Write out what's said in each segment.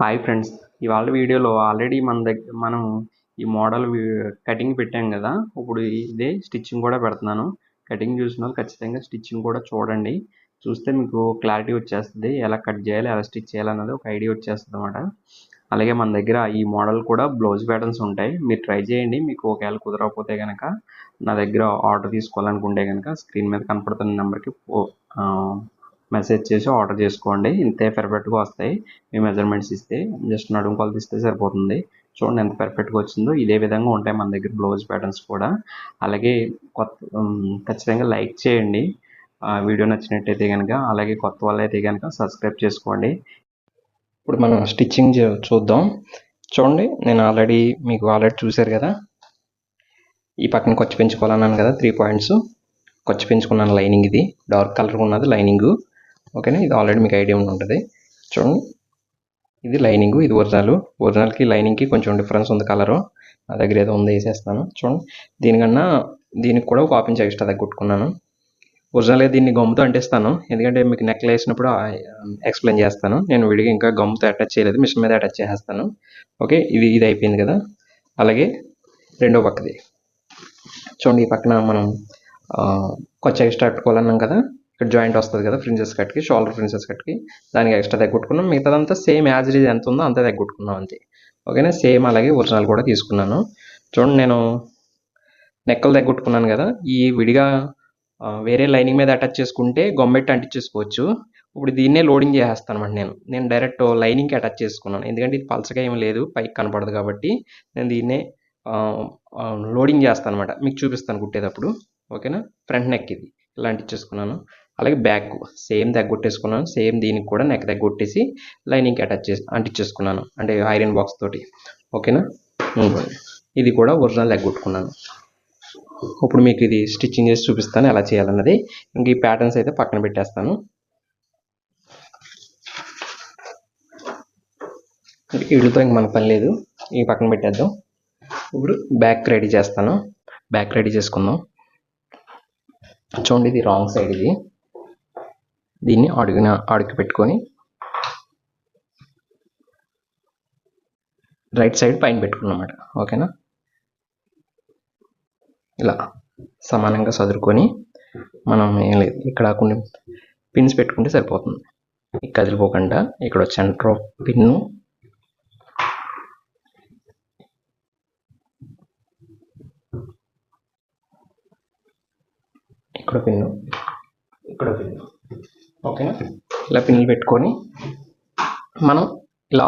Hi friends ఇవాళ వీడియోలో already మన దగ్గర మనం ఈ మోడల్ కటింగ్ పెట్టాం కదా ఇప్పుడు ఇదే స్టిచ్చింగ్ కూడా పెడుతున్నాను. కటింగ్ చూసిన వాళ్ళు ఖచ్చితంగా స్టిచ్చింగ్ కూడా చూడండి. చూస్తే మీకు క్లారిటీ వచ్చేస్తుంది ఎలా కట్ చేయాలి ఎలా స్టిచ్ చేయాలి అన్నది ఒక ఐడియా వచ్చేస్తుంది అనమాట అలాగే మన దగ్గర ఈ మోడల్ కూడా బ్లౌజ్ ప్యాటర్న్స్ ఉంటాయి. మీరు ట్రై చేయండి మీకు ఒకవేళ కుదరకపోతే కనుక నా దగ్గర ఆర్డర్ తీసుకోవాలనుకుంటే కనుక స్క్రీన్ మీద కనపడుతున్న నెంబర్కి మెసేజ్ చేసి ఆర్డర్ చేసుకోండి. ఇంతే పర్ఫెక్ట్గా వస్తాయి. మీ మెజర్మెంట్స్ ఇస్తే జస్ట్ నడుము కొలత ఇస్తే సరిపోతుంది. చూడండి ఎంత పర్ఫెక్ట్గా వచ్చిందో. ఇదే విధంగా ఉంటాయి మన దగ్గర బ్లౌజ్ ప్యాటర్న్స్ కూడా. అలాగే కొత్త ఖచ్చితంగా లైక్ చేయండి. వీడియో నచ్చినట్టయితే కనుక అలాగే కొత్త వాళ్ళు అయితే కనుక సబ్స్క్రైబ్ చేసుకోండి. ఇప్పుడు మనం స్టిచ్చింగ్ చూద్దాం. చూడండి నేను ఆల్రెడీ మీకు ఆల్రెడీ చూశారు కదా. ఈ పక్కన కొచ్చి పెంచుకోవాలన్నాను కదా త్రీ పాయింట్స్. కొచ్చి పెంచుకున్నాను లైనింగ్ ఇది. డార్క్ కలర్ ఉన్నది లైనింగు. ఓకేనా? ఇది ఆల్రెడీ మీకు ఐడియా ఉంటుంది చూడండి. ఇది లైనింగ్ ఇది ఒరిజినల్. ఒరిజినల్కి లైనింగ్కి కొంచెం డిఫరెన్స్ ఉంది కలరు. నా దగ్గర ఏదో ఉంది వేసేస్తాను. చూడండి. దీనికన్నా దీనికి కూడా ఒక హాఫ్ ఇంచ్ ఎక్స్ట్రా తగ్గుట్టుకున్నాను. ఒరిజినల్గా దీన్ని గమ్ముతో అంటిస్తాను. ఎందుకంటే మీకు నెక్ వేసినప్పుడు ఎక్స్ప్లెయిన్ చేస్తాను. నేను విడిగా ఇంకా గమ్ముతో అటాచ్ చేయలేదు. మిషన్ మీద అటాచ్ చేసేస్తాను. ఓకే? ఇది ఇది అయిపోయింది కదా? అలాగే రెండో పక్కది. చూడండి ఈ పక్కన మనం కొంచెం ఎక్స్ట్రా పెట్టుకోవాలన్నాం కదా? ఇక్కడ జాయింట్ వస్తుంది కదా ఫ్రింజెస్ కట్కి షోల్డర్ ఫ్రింజెస్ కట్కి. దానికి ఎక్స్ట్రా తగ్గొట్టుకున్నాం. మిగతాదంతా సేమ్ యాజ్ ఇట్ ఎంత ఉందో అంతే తగ్గొట్టుకున్నాం అంతే. ఓకేనా? సేమ్ అలాగే ఒరిజినల్ కూడా తీసుకున్నాను. చూడండి నేను నెక్కలు తగ్గొట్టుకున్నాను కదా. ఈ విడిగా వేరే లైనింగ్ మీద అటాచ్ చేసుకుంటే గొమ్మెట్టి అంటించేసుకోవచ్చు. ఇప్పుడు దీన్నే లోడింగ్ చేసేస్తాను అనమాట నేను. నేను డైరెక్ట్ లైనింగ్కి అటాచ్ చేసుకున్నాను. ఎందుకంటే ఇది పలసగా ఏం లేదు పైకి కనపడదు కాబట్టి నేను దీన్నే లోడింగ్ చేస్తాను అనమాట మీకు చూపిస్తాను కుట్టేటప్పుడు. ఓకేనా? ఫ్రంట్ నెక్ ఇది. ఇలాంటి ఇచ్చేసుకున్నాను అలాగే బ్యాక్ సేమ్ తగ్గొట్టేసుకున్నాను సేమ్ దీనికి కూడా నెక్ తగ్గొట్టేసి లైనింగ్కి అటాచ్ చేసి అంటించేసుకున్నాను అంటే ఐరన్ బాక్స్ తోటి. ఓకేనా. ఇది కూడా ఒరిజినల్ తగ్గొట్టుకున్నాను ఇప్పుడు మీకు ఇది స్టిచ్చింగ్ చేసి చూపిస్తాను ఎలా చేయాలన్నది. ఇంక ఈ ప్యాటర్న్స్ అయితే పక్కన పెట్టేస్తాను. వీటితో ఇంక మనకు పని లేదు ఈ పక్కన పెట్టేద్దాం. ఇప్పుడు బ్యాక్ రెడీ చేస్తాను. బ్యాక్ రెడీ చేసుకుందాం. చూడండి ఇది రాంగ్ సైడ్ ఇది. దీన్ని అడిగిన అడుగు పెట్టుకొని రైట్ సైడ్ పైన పెట్టుకున్నమాట. ఓకేనా? ఇలా సమానంగా చదురుకొని మనం ఏం లేదు. ఇక్కడ కొన్ని పిన్స్ పెట్టుకుంటే సరిపోతుంది. కదిలిపోకుండా ఇక్కడ సెంటర్ ఆఫ్ పిన్ను ఇక్కడ పిన్ను ఇక్కడ పిన్ను ఓకేనా? ఇలా పిన్నులు పెట్టుకొని మనం ఇలా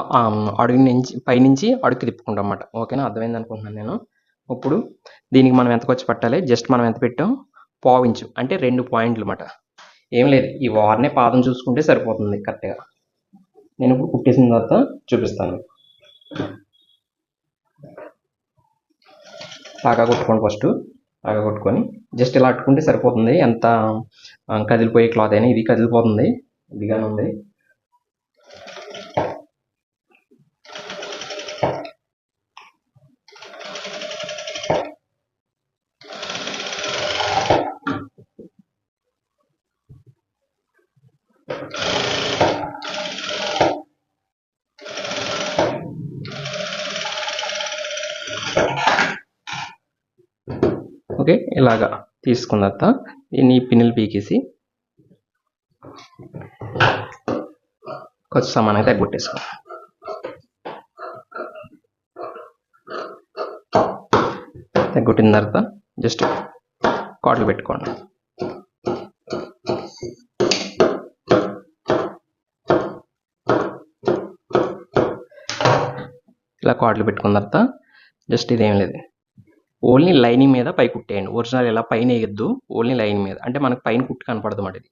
అడుగు నుంచి పైనుంచి అడుగు తిప్పుకుంటాం అన్నమాట. ఓకేనా? అర్థమైంది అనుకుంటున్నాను నేను. ఇప్పుడు దీనికి మనం ఎంత ఖర్చు పట్టాలి? జస్ట్ మనం ఎంత పెట్టాం? పావించు అంటే రెండు పాయింట్లు అన్నమాట. ఏం లేదు ఈ వార్నే పాదం చూసుకుంటే సరిపోతుంది కరెక్ట్గా. నేను ఇప్పుడు కుట్టేసిన తర్వాత చూపిస్తాను. బాగా కొట్టుకోండి ఫస్ట్. బాగా కొట్టుకొని జస్ట్ ఇలా అట్టుకుంటే సరిపోతుంది. ఎంత కదిలిపోయే క్లాత్ అయినా ఇది కదిలిపోతుంది. ఇదిగానే ఉంది ఓకే ఇలాగా తీసుకున్న తర్వాత దీన్ని పిన్నులు పీకేసి కొంచెం సమానంగా తగ్గొట్టేసుకో తగ్గొట్టిన తర్వాత జస్ట్ కాట్లు పెట్టుకోండి. ఇలా కాట్లు పెట్టుకున్న తర్వాత జస్ట్ ఇదేం లేదు. ఓన్లీ లైనింగ్ మీద పై కుట్టేయండి. ఒరిజినల్ ఇలా పైన వేయద్దు ఓన్లీ లైన్ మీద. అంటే మనకు పైన కుట్టు కనపడదు అన్నమాట ఇది.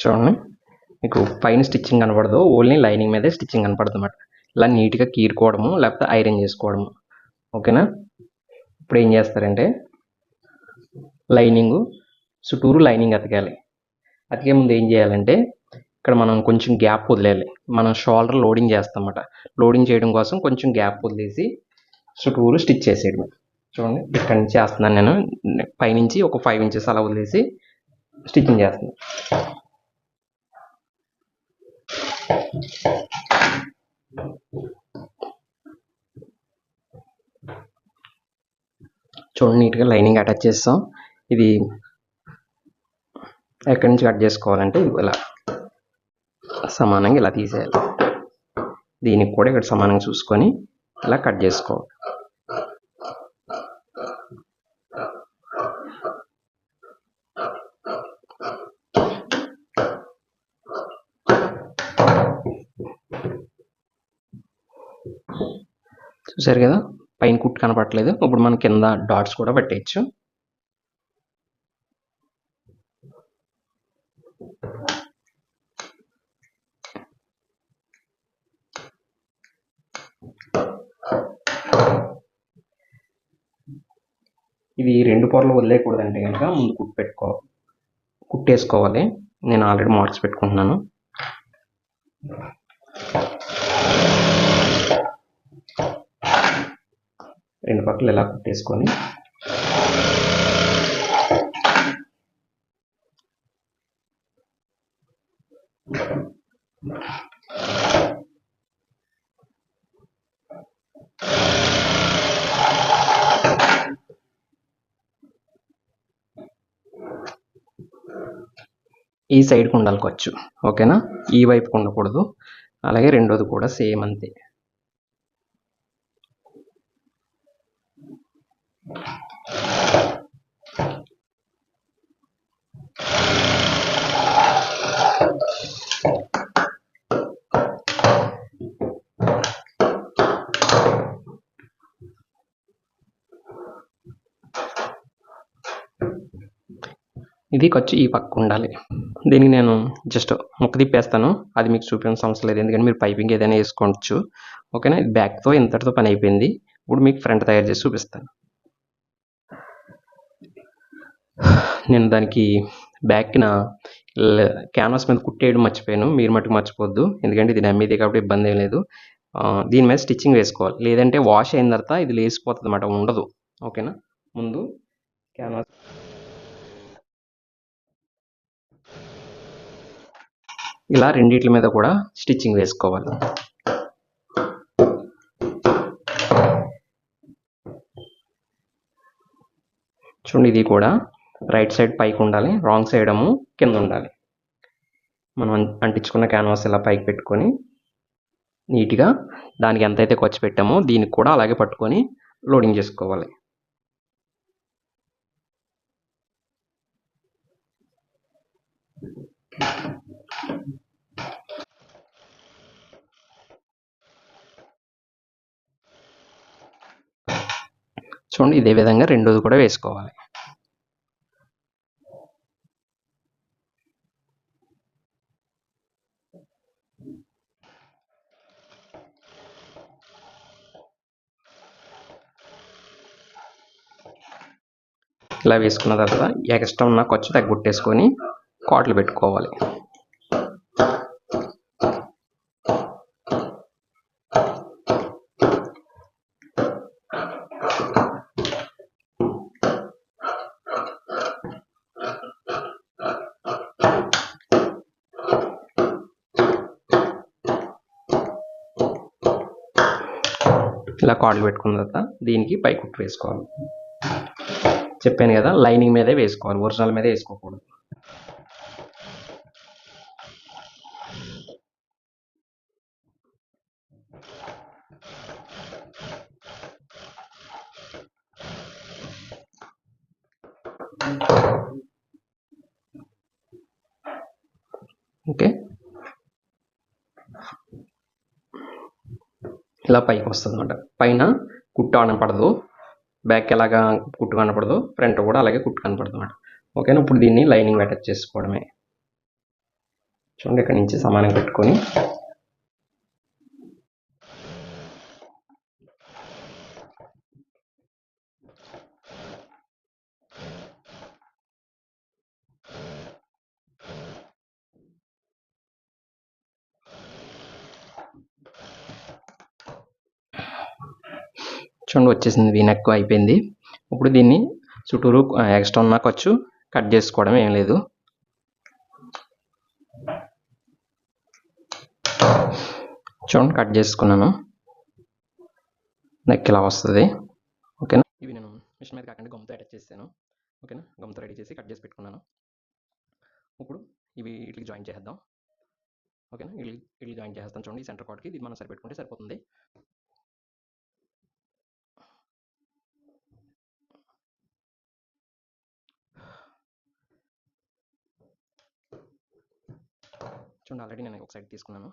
చూడండి. మీకు పైన స్టిచ్చింగ్ కనపడదు. ఓన్లీ లైనింగ్ మీదే స్టిచ్చింగ్ కనపడదు అనమాట ఇలా నీట్గా కీరుకోవడము లేకపోతే ఐరన్ చేసుకోవడము. ఓకేనా? ఇప్పుడు ఏం చేస్తారంటే లైనింగ్ చుట్టూరు లైనింగ్ అతకాలి అతికే ముందు ఏం చేయాలంటే ఇక్కడ మనం కొంచెం గ్యాప్ వదిలేయాలి. మనం షోల్డర్ లోడింగ్ చేస్తామన్నమాట. లోడింగ్ చేయడం కోసం కొంచెం గ్యాప్ వదిలేసి చుట్టూరు స్టిచ్ చేసేయడం చూడండి ఇక్కడ నుంచి చేస్తున్నాను నేను. పైనుంచి ఒక ఫైవ్ ఇంచెస్ అలా వదిలేసి స్టిచ్చింగ్ చేస్తున్నాను. చూడండి నీట్గా లైనింగ్ అటాచ్ చేస్తాం. ఇది ఎక్కడి నుంచి కట్ చేసుకోవాలంటే ఇలా సమానంగా ఇలా తీసేయాలి. దీనికి కూడా ఇక్కడ సమానంగా చూసుకొని ఇలా కట్ చేసుకోవాలి. చూసారు కదా? పైన కుట్టు కనపడట్లేదు. ఇప్పుడు మనం కింద డాట్స్ కూడా పెట్టేయచ్చు ఇది రెండు పొరలు వదిలేయకూడదంటే కనుక ముందు కుట్టు పెట్టుకో కుట్టేసుకోవాలి. నేను ఆల్రెడీ మార్క్స్ పెట్టుకుంటున్నాను. రెండు పక్కలు ఇలా కుట్టేసుకొని. ఈ సైడ్కి ఉండాలి ఖర్చు ఓకేనా? ఈ వైపుకి ఉండకూడదు అలాగే రెండోది కూడా సేమ్ అంతే. ఇది ఖర్చు ఈ పక్క ఉండాలి. దీనికి నేను జస్ట్ ముక్క తిప్పేస్తాను. అది మీకు చూపించిన సమస్య లేదు. ఎందుకంటే మీరు పైపింగ్ ఏదైనా వేసుకోవచ్చు. ఓకేనా? ఇది బ్యాక్తో ఇంతటితో పని అయిపోయింది. ఇప్పుడు మీకు ఫ్రంట్ తయారు చేసి చూపిస్తాను. నేను దానికి బ్యాక్న క్యాన్వాస్ మీద కుట్టేయడం మర్చిపోయాను. మీరు మటుకు మర్చిపోవద్దు. ఎందుకంటే ఇది నమ్మేది కాబట్టి ఇబ్బంది ఏం లేదు. దీని మీద స్టిచ్చింగ్ వేసుకోవాలి. లేదంటే వాష్ అయిన తర్వాత ఇది లేసిపోతుంది అన్నమాట ఉండదు ఓకేనా ముందు క్యాన్వాస్ ఇలా రెండిట్ల మీద కూడా స్టిచ్చింగ్ వేసుకోవాలి. చూడండి ఇది కూడా రైట్ సైడ్ పైకి ఉండాలి రాంగ్ సైడ్ ఏమో కింద ఉండాలి. మనం అంటించుకున్న క్యాన్వాస్ ఇలా పైకి పెట్టుకొని నీట్గా దానికి ఎంతైతే ఖర్చు పెట్టామో దీనికి కూడా అలాగే పట్టుకొని లోడింగ్ చేసుకోవాలి. చూడండి ఇదే విధంగా రెండోది కూడా వేసుకోవాలి. ఇలా వేసుకున్న తర్వాత ఎక్స్ట్రా ఉన్న ఖర్చు తగ్గొట్టేసుకొని కాట్లు పెట్టుకోవాలి. ఇలా కాళ్ళు పెట్టుకున్న తర్వాత దీనికి పైకుట్టు వేసుకోవాలి. చెప్పాను కదా లైనింగ్ మీదే వేసుకోవాలి ఒరిజినల్ మీదే వేసుకోకూడదు. ఓకే. ఇలా పైకి వస్తుంది అనమాట పైన కుట్టు పడదు. బ్యాక్ ఎలాగా కుట్టు కనపడదు ఫ్రంట్ కూడా అలాగే కుట్టు కనపడదు అనమాట ఓకేనా? ఇప్పుడు దీన్ని లైనింగ్ అటాచ్ చేసుకోవడమే. చూడండి ఇక్కడ నుంచి సమానం పెట్టుకొని చూడండి వచ్చేసింది వీనెక్ అయిపోయింది. ఇప్పుడు దీన్ని చుట్టూరు ఎక్స్ట్రా ఉన్న ఖర్చు కట్ చేసుకోవడం ఏం లేదు. చూడండి కట్ చేసుకున్నాను. నెక్ ఇలా వస్తుంది. ఓకేనా ఇవి నేను మిషన్ మీద కాకుండా గమ్తో అటాచ్ చేశాను ఓకేనా గమ్తో రెడీ చేసి కట్ చేసి పెట్టుకున్నాను. ఇప్పుడు ఇవి ఇట్లకి జాయిన్ చేద్దాం ఓకేనా ఇట్లా ఇట్లా జాయిన్ చేస్తాను చూడండి ఈ సెంటర్ కార్డ్కి ఇది మనం సరిపెట్టుకుంటే సరిపోతుంది. చూడండి ఆల్రెడీ నేను ఒక సైడ్ తీసుకున్నాను.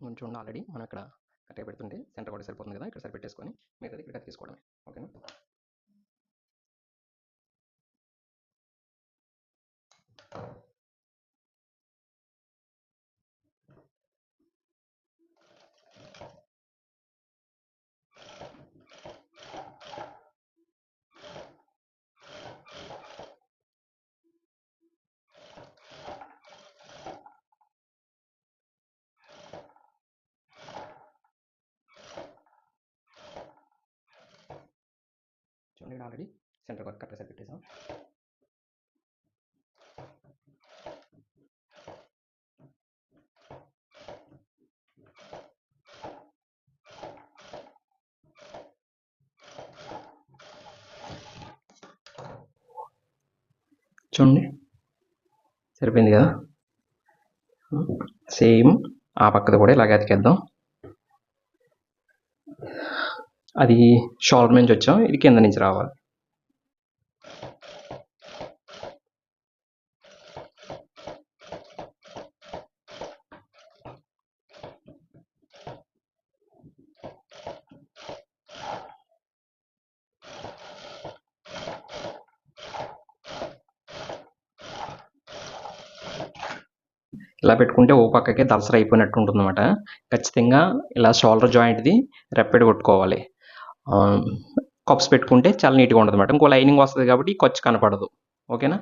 చూడండి ఆల్రెడీ. మనం ఇక్కడ కరెక్ట్గా పెడుతుంటే సెంటర్ కూడా సరిపోతుంది కదా. ఇక్కడ సరిపెట్టేసుకొని మిగతాది ఇక్కడ తీసుకోవడమే. ఓకేనా? ఆల్రెడీ సెంటర్ కార్డ్ కరెక్ట్గా సరిపెట్టేసాం చూడండి. సరిపోయింది కదా? సేమ్ ఆ పక్కది కూడా ఇలాగే అతికేద్దాం. అది షోల్డర్ నుంచి వచ్చాం ఇది కింద నుంచి రావాలి. ఇలా పెట్టుకుంటే ఓ పక్కకే దలసర అయిపోయినట్టు ఉంటుంది అనమాట ఖచ్చితంగా ఇలా షోల్డర్ జాయింట్ది రెప్పెడ్ కొట్టుకోవాలి. కప్స్ పెట్టుకుంటే చాలా నీట్గా ఉంటుంది అనమాట ఇంకో లైనింగ్ వస్తుంది కాబట్టి ఖర్చు కనపడదు. ఓకేనా?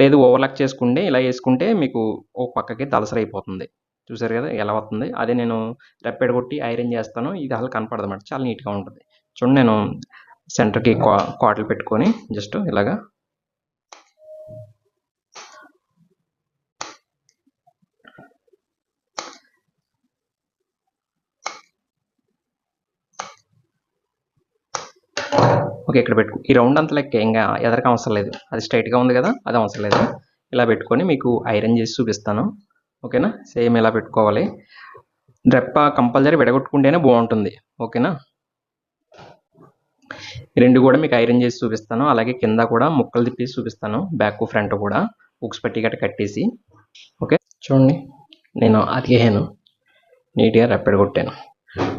లేదు ఓవర్లాక్ చేసుకుంటే ఇలా వేసుకుంటే మీకు ఓ పక్కకి దలసర అయిపోతుంది. చూసారు కదా ఎలా వస్తుంది? అదే నేను రెప్పెడ కొట్టి ఐరన్ చేస్తాను. ఇది అసలు కనపడదు అనమాట చాలా నీట్గా ఉంటుంది. చూడండి నేను సెంటర్కి కాటలు పెట్టుకొని జస్ట్ ఇలాగా ఓకే ఇక్కడ పెట్టుకో ఈ రౌండ్ అంత లెక్క ఇంకా ఎదరికి అవసరం లేదు. అది స్ట్రైట్గా ఉంది కదా అది అవసరం లేదు. ఇలా పెట్టుకొని మీకు ఐరన్ చేసి చూపిస్తాను. ఓకేనా? సేమ్ ఇలా పెట్టుకోవాలి. రెప్ప కంపల్సరీ విడగొట్టుకుంటేనే బాగుంటుంది. ఓకేనా? ఈ రెండు కూడా మీకు ఐరన్ చేసి చూపిస్తాను. అలాగే కింద కూడా ముక్కలు తిప్పేసి చూపిస్తాను. బ్యాక్ ఫ్రంట్ కూడా. బుక్స్ పెట్టి గట్ట కట్టేసి. ఓకే? చూడండి. నేను అతికేసాను నీట్గా రెప్పెడ కొట్టాను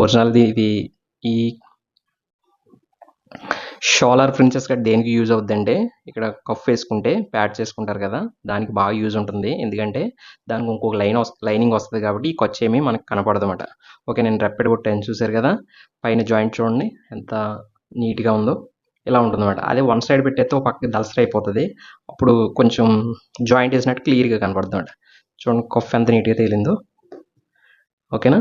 ఒరిజినల్ది ఇది ఈ షోలార్ ప్రిన్సెస్ కట్ దేనికి యూజ్ అవుద్దంటే ఇక్కడ కఫ్ వేసుకుంటే ప్యాడ్ చేసుకుంటారు కదా దానికి బాగా యూజ్ ఉంటుంది. ఎందుకంటే దానికి ఇంకొక లైన్ లైనింగ్ వస్తుంది కాబట్టి ఈ ఖర్చు ఏమీ మనకు కనపడదన్నమాట. ఓకే నేను రెప్పెడ్ కొట్టాను చూసారు కదా పైన జాయింట్ చూడండి ఎంత నీట్గా ఉందో ఇలా ఉంటుంది అనమాట అదే వన్ సైడ్ పెట్టేస్తే ఒక పక్కకి దలసరి అయిపోతుంది. అప్పుడు కొంచెం జాయింట్ వేసినట్టు క్లియర్గా కనపడుతుంది అనమాట చూడండి కఫ్ ఎంత నీట్గా తేలిందో. ఓకేనా?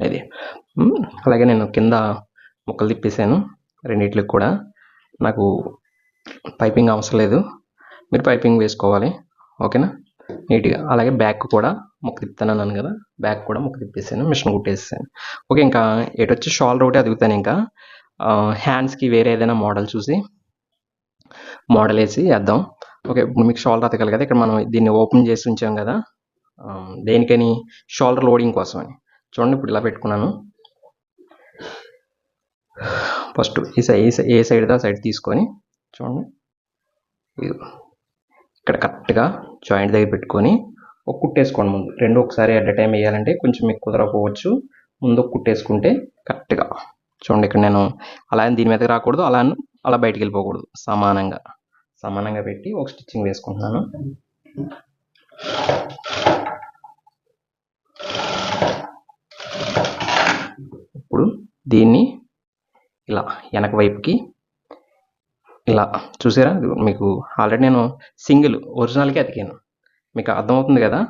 అది అలాగే నేను కింద ముక్కలు తిప్పేసాను రెండిట్లకి కూడా. నాకు పైపింగ్ అవసరం లేదు. మీరు పైపింగ్ వేసుకోవాలి. ఓకేనా? నీట్గా. అలాగే బ్యాక్ కూడా ముక్క తిప్పుతానన్నాను కదా. బ్యాక్ కూడా ముక్క తిప్పేసాను మిషన్ కుట్టేసాను ఓకే ఇంకా ఎటు వచ్చి షాల్ ఒకటి అదుగుతాను ఇంకా. హ్యాండ్స్కి వేరే ఏదైనా మోడల్ చూసి మోడల్ వేసి వేద్దాం. ఓకే ఇప్పుడు మీకు షోల్డర్ అతకాలి కదా. ఇక్కడ మనం దీన్ని ఓపెన్ చేసి ఉంచాం కదా. దేనికని? షోల్డర్ లోడింగ్ కోసం అని చూడండి ఇప్పుడు ఇలా పెట్టుకున్నాను. ఫస్ట్ ఈ సైడ్ సై- ఏ సైడ్ దా? సైడ్ తీసుకొని చూడండి. ఇక్కడ కరెక్ట్గా జాయింట్ దగ్గర పెట్టుకొని ఒక కుట్టేసుకోండి ముందు. రెండు ఒకసారి అట్ టైం వేయాలంటే కొంచెం మీకు కుదరకపోవచ్చు ముందు కుట్టేసుకుంటే కరెక్ట్గా. చూడండి ఇక్కడ నేను అలా దీని మీదకి రాకూడదు అలా అలా బయటికి వెళ్ళిపోకూడదు. సమానంగా. సమానంగా పెట్టి ఒక స్టిచ్చింగ్ వేసుకుంటున్నాను. ఇప్పుడు దీన్ని ఇలా వెనక వైపుకి ఇలా చూసారా? మీకు ఆల్రెడీ నేను సింగిల్ ఒరిజినల్కి అతికాను. మీకు అర్థమవుతుంది కదా?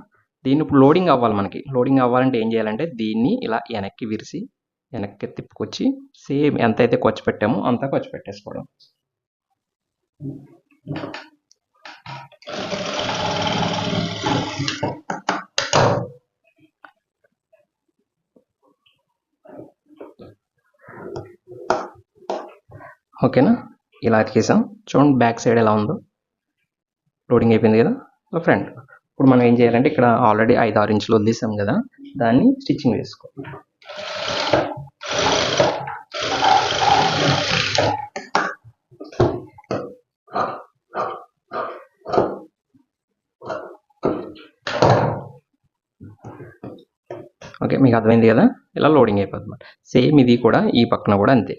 దీన్ని ఇప్పుడు లోడింగ్ అవ్వాలి మనకి. లోడింగ్ అవ్వాలంటే ఏం చేయాలంటే దీన్ని ఇలా వెనక్కి విరిసి వెనక్కి తిప్పుకొచ్చి సేమ్ ఎంత అయితే ఖర్చు పెట్టామో అంతా ఖర్చు పెట్టేసుకోవడం. ఓకేనా? ఇలా అతికేసాం చూడండి బ్యాక్ సైడ్ ఎలా ఉందో. లోడింగ్ అయిపోయింది కదా. ఫ్రంట్ ఇప్పుడు మనం ఏం చేయాలంటే ఇక్కడ ఆల్రెడీ ఐదు ఆరు ఇంచులు వదిలేసాం కదా. దాన్ని స్టిచ్చింగ్ వేసుకో ఓకే మీకు అర్థమైంది కదా? ఇలా లోడింగ్ అయిపోతుంది సేమ్ ఇది కూడా ఈ పక్కన కూడా అంతే.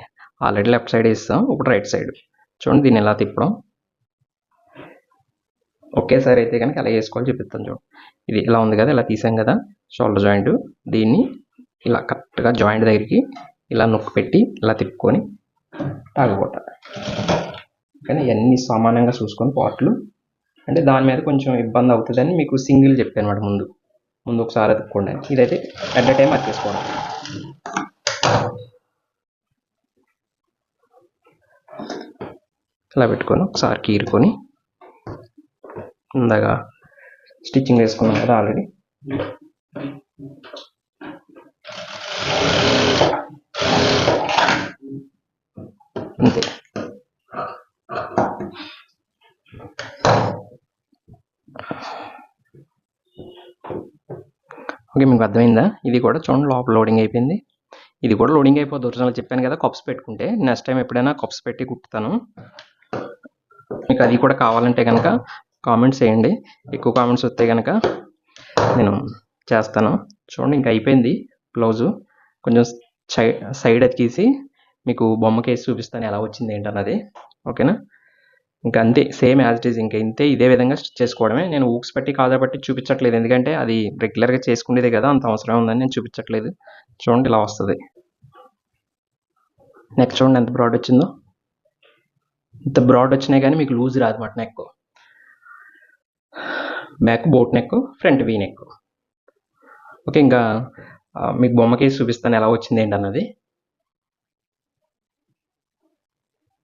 ఆల్రెడీ లెఫ్ట్ సైడ్ ఇస్తాం ఇప్పుడు రైట్ సైడ్. చూడండి దీన్ని ఎలా తిప్పడం ఒకేసారి అయితే కనుక అలా వేసుకోవాలి చూపిస్తాను చూడండి ఇది ఇలా ఉంది కదా ఇలా తీసాం కదా షోల్డర్ జాయింట్ దీన్ని ఇలా కరెక్ట్గా జాయింట్ దగ్గరికి ఇలా నొక్కి పెట్టి ఇలా తిప్పుకొని తాగకూడదు కానీ ఇవన్నీ సమానంగా చూసుకొని పార్ట్లు. అంటే దాని మీద కొంచెం ఇబ్బంది అవుతుందని మీకు సింగిల్ చెప్పాను అనమాట ముందు. ముందు ఒకసారి అతుక్కోండి ఇదైతే అట్ టైం అతికేసుకోవడం ఇలా పెట్టుకొని ఒకసారి కీరుకొని ఇందాక స్టిచ్చింగ్ వేసుకున్నాం కదా ఆల్రెడీ. అంతే. ఓకే మీకు అర్థమైందా? ఇది కూడా చూడండి లోపల లోడింగ్ అయిపోయింది. ఇది కూడా లోడింగ్ అయిపోద్ది ఒరిజినల్ చెప్పాను కదా కప్స్ పెట్టుకుంటే. నెక్స్ట్ టైం ఎప్పుడైనా కప్స్ పెట్టి కుట్టుతాను. మీకు అది కూడా కావాలంటే కనుక కామెంట్స్ వేయండి. ఎక్కువ కామెంట్స్ వస్తే కనుక నేను చేస్తాను. చూడండి ఇంకా అయిపోయింది బ్లౌజు కొంచెం సైడ్ సైడ్ అతికేసి మీకు బొమ్మకేసి చూపిస్తాను ఎలా వచ్చింది ఏంటన్నది ఓకేనా? ఇంకా అంతే సేమ్ యాజ్ ఇట్ ఈజ్ ఇంకా ఇంతే ఇదే విధంగా స్టిచ్ చేసుకోవడమే. నేను ఊక్స్ పెట్టి కాదా బట్టి చూపించట్లేదు. ఎందుకంటే అది రెగ్యులర్గా చేసుకునేదే కదా అంత అవసరం ఉందని నేను చూపించట్లేదు. చూడండి ఇలా వస్తుంది. నెక్స్ట్ చూడండి ఎంత బ్రాడ్ వచ్చిందో. ఇంత బ్రాడ్ వచ్చినాయి కానీ మీకు లూజ్ రాదు మాట neck back boat neck front V neck okay ఇంకా మీకు బొమ్మకేసి చూపిస్తాను ఎలా వచ్చింది ఏంటన్నది.